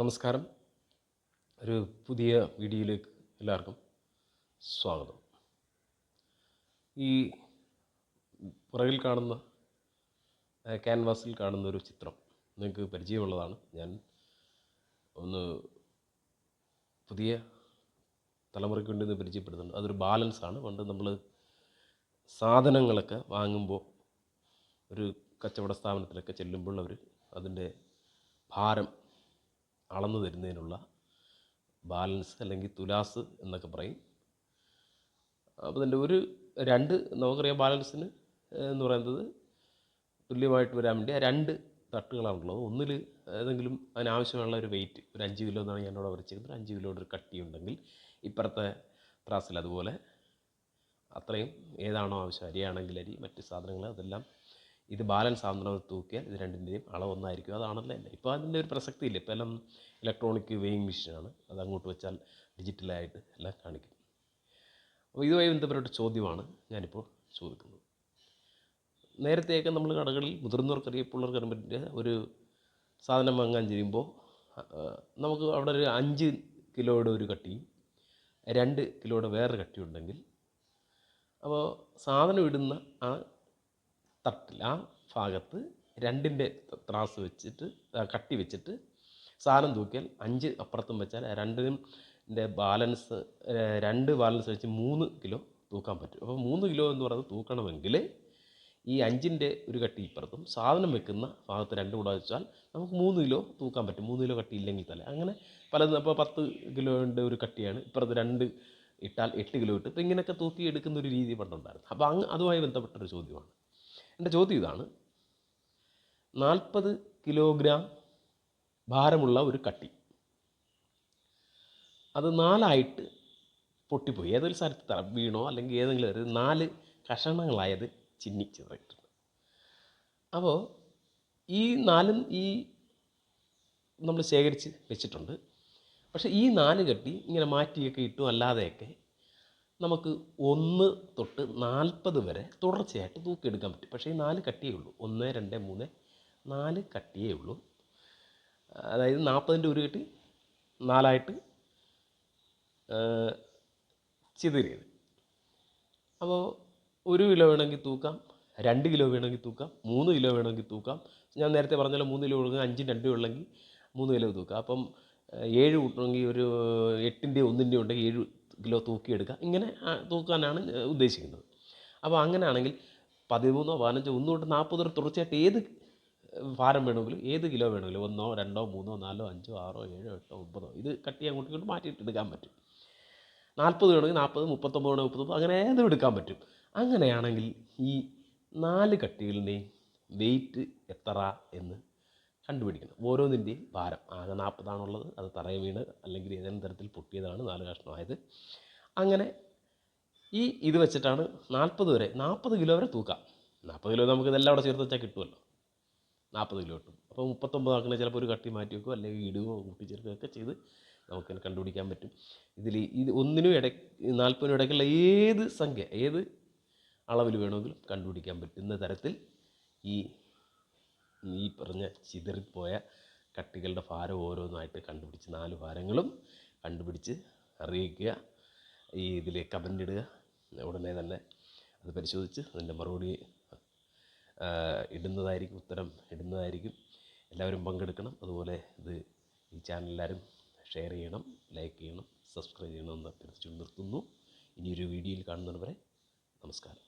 നമസ്കാരം. ഒരു പുതിയ വീഡിയോയിലേക്ക് എല്ലാവർക്കും സ്വാഗതം. ഈ പുറകിൽ കാണുന്ന ക്യാൻവാസിൽ കാണുന്ന ഒരു ചിത്രം നിങ്ങൾക്ക് പരിചയമുള്ളതാണ്. ഞാൻ ഒന്ന് പുതിയ തലമുറയ്ക്ക് വേണ്ടി ഒന്ന് പരിചയപ്പെടുന്നുണ്ട് അതൊരു ബാലൻസ് ആണ്. പണ്ട് നമ്മൾ സാധനങ്ങളൊക്കെ വാങ്ങുമ്പോൾ ഒരു കച്ചവട സ്ഥാപനത്തിലൊക്കെ ചെല്ലുമ്പോൾ അവർ അതിന്റെ ഭാരം അളന്നു തരുന്നതിനുള്ള ബാലൻസ് അല്ലെങ്കിൽ തുലാസ് എന്നൊക്കെ പറയും. അപ്പോൾ അതിന്റെ ഒരു രണ്ട് നമുക്കറിയാം ബാലൻസിന് എന്ന് പറയുന്നത് തുല്യമായിട്ട് വരാൻ വേണ്ടി ആ രണ്ട് തട്ടുകളാണുള്ളത്. ഒന്നിൽ ഏതെങ്കിലും അതിനാവശ്യമുള്ള ഒരു വെയിറ്റ് ഒരു അഞ്ച് കിലോ എന്നാണ് ഞാനിവിടെ വരച്ചിരിക്കുന്നത്. ഒരു അഞ്ച് കിലോയുടെ ഒരു കട്ടി ഉണ്ടെങ്കിൽ ഇപ്പുറത്തെ ത്രാസിൽ അതുപോലെ അത്രയും ഏതാണോ ആവശ്യം അരിയാണെങ്കിൽ അരി മറ്റ് സാധനങ്ങൾ അതെല്ലാം ഇത് ബാലൻസ് ആവുന്നത് തൂക്കിയാൽ ഇത് രണ്ടിന്റെയും അളവ് ഒന്നായിരിക്കും. അതാണല്ലോ? അല്ലേ ഇപ്പോൾ അതിന്റെ ഒരു പ്രസക്തി ഇല്ല ഇപ്പോൾ എല്ലാം ഇലക്ട്രോണിക് വെയിങ് മെഷീനാണ് അത് അങ്ങോട്ട് വെച്ചാൽ ഡിജിറ്റലായിട്ട് എല്ലാം കാണിക്കും. അപ്പോൾ ഇതുമായി ബന്ധപ്പെട്ട ചോദ്യമാണ് ഞാനിപ്പോൾ ചോദിക്കുന്നത്. നേരത്തെയൊക്കെ നമ്മൾ കടകളിൽ മുതിർന്നവർക്കറിയാം പിള്ളേർക്കറിയാൻ പറ്റിയ ഒരു സാധനം വാങ്ങാൻ ചെയ്യുമ്പോൾ നമുക്ക് അവിടെ ഒരു അഞ്ച് കിലോയുടെ ഒരു കട്ടിയും രണ്ട് കിലോയുടെ വേറൊരു കട്ടിയുണ്ടെങ്കിൽ അപ്പോൾ സാധനം ഇടുന്ന ആ തട്ടിൽ ആ ഭാഗത്ത് രണ്ടിന്റെ ത്രാസ് വെച്ചിട്ട് കട്ടി വെച്ചിട്ട് സാധനം തൂക്കിയാൽ അഞ്ച് അപ്പുറത്തും വെച്ചാൽ രണ്ടിനും ബാലൻസ് രണ്ട് ബാലൻസ് വെച്ച് മൂന്ന് കിലോ തൂക്കാൻ പറ്റും. അപ്പോൾ മൂന്ന് കിലോ എന്ന് പറയുന്നത് തൂക്കണമെങ്കിൽ ഈ അഞ്ചിന്റെ ഒരു കട്ടി ഇപ്പുറത്തും സാധനം വെക്കുന്ന ഭാഗത്ത് രണ്ടും കൂടെ വെച്ചാൽ നമുക്ക് മൂന്ന് കിലോ തൂക്കാൻ പറ്റും. മൂന്ന് കിലോ കട്ടി ഇല്ലെങ്കിൽ തന്നെ. അങ്ങനെ പലതും അപ്പോൾ പത്ത് കിലോയുടെ ഒരു കട്ടിയാണ്. ഇപ്പുറത്ത് രണ്ട് ഇട്ടാൽ എട്ട് കിലോ ഇട്ട്. ഇപ്പോൾ ഇങ്ങനെയൊക്കെ തൂക്കി എടുക്കുന്ന ഒരു രീതി പണ്ടുണ്ടായിരുന്നു. അപ്പോൾ അങ്ങ് അതുമായി ബന്ധപ്പെട്ടൊരു ചോദ്യമാണ്. എന്റെ ചോദ്യം ഇതാണ്. നാൽപ്പത് കിലോഗ്രാം ഭാരമുള്ള ഒരു കട്ടി. അത് നാലായിട്ട് പൊട്ടിപ്പോയി. ഏതൊരു സ്ഥലത്ത് വീണോ അല്ലെങ്കിൽ ഏതെങ്കിലും ഒരു നാല് കഷണങ്ങളായത് ചിന്നി ചിതറിയിട്ടുണ്ട് അപ്പോൾ ഈ നാലും ഈ നമ്മൾ ശേഖരിച്ച് വെച്ചിട്ടുണ്ട്. പക്ഷേ ഈ നാല് കട്ടി ഇങ്ങനെ മാറ്റിയൊക്കെ ഇട്ടും അല്ലാതെയൊക്കെ നമുക്ക് ഒന്ന് തൊട്ട് നാൽപ്പത് വരെ തുടർച്ചയായിട്ട് തൂക്കിയെടുക്കാൻ പറ്റും. പക്ഷേ ഈ നാല് കട്ടിയേ ഉള്ളൂ. ഒന്ന് രണ്ട് മൂന്ന് നാല് കട്ടിയേ ഉള്ളൂ. അതായത് നാൽപ്പതിന്റെ ഒരു കെട്ടി നാലായിട്ട് ചിതറിയത്. അപ്പോൾ ഒരു കിലോ വേണമെങ്കിൽ തൂക്കാം രണ്ട് കിലോ വേണമെങ്കിൽ തൂക്കാം മൂന്ന് കിലോ വേണമെങ്കിൽ തൂക്കാം. ഞാൻ നേരത്തെ പറഞ്ഞല്ലോ മൂന്ന് കിലോ ഉള്ളെങ്കിൽ അഞ്ചും രണ്ടും ഉള്ളെങ്കിൽ മൂന്ന് കിലോ തൂക്കാം. അപ്പം ഏഴ് കൂട്ടണമെങ്കിൽ ഒരു എട്ടിന്റെ ഒന്നിന്റെ ഉണ്ടെങ്കിൽ ഏഴ് കിലോ തൂക്കിയെടുക്കുക. ഇങ്ങനെ തൂക്കാനാണ് ഉദ്ദേശിക്കുന്നത്. അപ്പോൾ അങ്ങനെയാണെങ്കിൽ പതിമൂന്നോ പതിനഞ്ചോ ഒന്ന് തൊട്ട് നാൽപ്പത് വരെ തുടർച്ചയായിട്ട് ഏത് ഭാരം വേണമെങ്കിലും ഏത് കിലോ വേണമെങ്കിലും ഒന്നോ രണ്ടോ മൂന്നോ നാലോ അഞ്ചോ ആറോ ഏഴോ എട്ടോ ഒമ്പതോ ഇത് കട്ട് ചെയ്യാൻ ഇങ്ങോട്ടും മാറ്റിയിട്ട് എടുക്കാൻ പറ്റും. നാൽപ്പത് വേണമെങ്കിൽ നാൽപ്പത് മുപ്പത്തൊമ്പത് വേണമെങ്കിൽ മുപ്പത്തൊമ്പത് അങ്ങനെ ഏതും എടുക്കാൻ പറ്റും. അങ്ങനെയാണെങ്കിൽ ഈ നാല് കട്ടികളിന്റെയും വെയിറ്റ് എത്ര എന്ന് കണ്ടുപിടിക്കണം ഓരോന്നിന്റെയും ഭാരം. ആകെ നാൽപ്പതാണുള്ളത്. അത് തറയെ വീണ് അല്ലെങ്കിൽ ഏതെങ്കിലും തരത്തിൽ പൊട്ടിയതാണ് നാല് കഷ്ണമായത്. അങ്ങനെ ഈ ഇത് വെച്ചിട്ടാണ് നാൽപ്പത് വരെ നാൽപ്പത് കിലോ വരെ തൂക്കാം. നാൽപ്പത് കിലോ നമുക്ക് ഇതെല്ലാം അവിടെ ചേർത്ത് വെച്ചാൽ കിട്ടുമല്ലോ. നാൽപ്പത് കിലോ കിട്ടും. അപ്പോൾ മുപ്പത്തൊമ്പത് ആക്കണേ ചിലപ്പോൾ ഒരു കട്ടി മാറ്റി വെക്കുക അല്ലെങ്കിൽ ഇടുകയോ കൂട്ടിച്ചേർക്കുകയൊക്കെ ചെയ്ത് നമുക്ക് കണ്ടുപിടിക്കാൻ പറ്റും. ഇതിൽ ഇത് ഒന്നിനും ഇട നാൽപ്പതിനും ഇടയ്ക്കുള്ള ഏത് സംഖ്യ ഏത് അളവിൽ വേണമെങ്കിലും കണ്ടുപിടിക്കാൻ പറ്റുന്ന തരത്തിൽ ഈ ഈ പറഞ്ഞ ചിതറിപ്പോയ കട്ടികളുടെ ഭാരം ഓരോന്നായിട്ട് കണ്ടുപിടിച്ച് നാല് ഭാരങ്ങളും കണ്ടുപിടിച്ച് അറിയിക്കുക. ഈ ഇതിൽ കമന്റ് ഇടുക. ഉടനെ തന്നെ അത് പരിശോധിച്ച് അതിന്റെ മറുപടി ഇടുന്നതായിരിക്കും ഉത്തരം ഇടുന്നതായിരിക്കും. എല്ലാവരും പങ്കെടുക്കണം. അതുപോലെ ഇത് ഈ ചാനൽ എല്ലാവരും ഷെയർ ചെയ്യണം ലൈക്ക് ചെയ്യണം സബ്സ്ക്രൈബ് ചെയ്യണമെന്ന് അഭ്യർത്ഥിച്ചു നിർത്തുന്നു. ഇനിയൊരു വീഡിയോയിൽ കാണുന്നവരെ നമസ്കാരം.